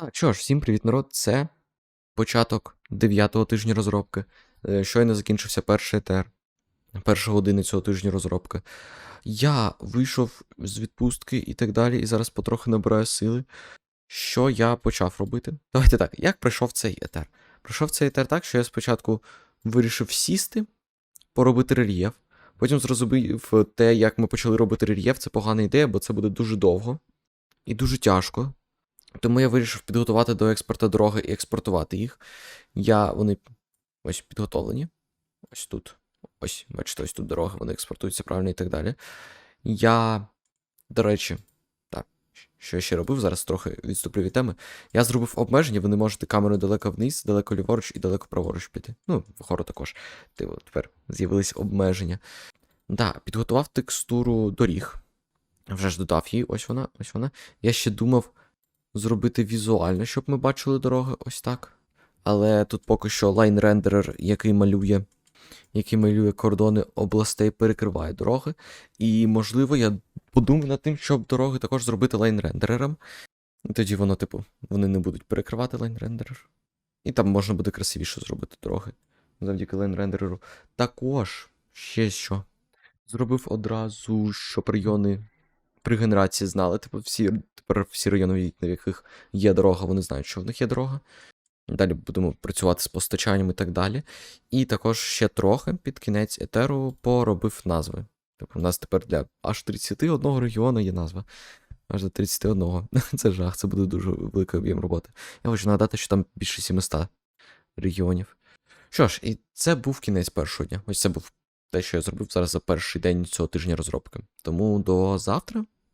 Так, що ж, всім привіт, народ. Це початок 9-го тижня розробки. Е, Щойно закінчився перший етер, перша година цього тижня розробки. Я вийшов з відпустки і так далі, і зараз потрохи набираю сили. Що я почав робити? Давайте так, як пройшов цей етер? Пройшов цей етер так, що я спочатку вирішив сісти, поробити рельєф. Потім зрозумів те, як ми почали робити рельєф, це погана ідея, бо це буде дуже довго і дуже тяжко. Тому я вирішив підготувати до експорту дороги і експортувати їх. Я, вони ось підготовлені. Ось тут. Ось, бачите, ось тут дороги, вони експортуються правильно і так далі. Я, до речі, так, що я ще робив, зараз трохи відступлю від теми. Я зробив обмеження, ви не можете камерою далеко вниз, далеко ліворуч і далеко праворуч піти. Ну, вгору також. Типу, тепер з'явились обмеження. Да, підготував текстуру доріг. Вже ж додав її, ось вона, ось вона. Я ще думав зробити візуально, щоб ми бачили дороги ось так. Але тут поки що лайн-рендерер, який малює, який малює кордони областей, перекриває дороги. І, можливо, я подумаю над тим, щоб дороги також зробити лайн-рендерером. Тоді воно, типу, вони не будуть перекривати лайн-рендерер. І там можна буде красивіше зробити дороги завдяки лайн-рендереру. Також ще що. Зробив одразу, щоб райони при генерації знали. Типу, всі тепер всі райони, в яких є дорога, вони знають, що в них є дорога. Далі будемо працювати з постачанням і так далі. І також ще трохи під кінець етеру поробив назви. Тобто, у нас тепер для аж 31 регіону є назва. Аж до 31. Це жах, це буде дуже великий об'єм роботи. Я хочу нагадати, що там більше 700 регіонів. Що ж, і це був кінець першого дня. Ось це був те, що я зробив зараз за перший день цього тижня розробки. Тому до завтра.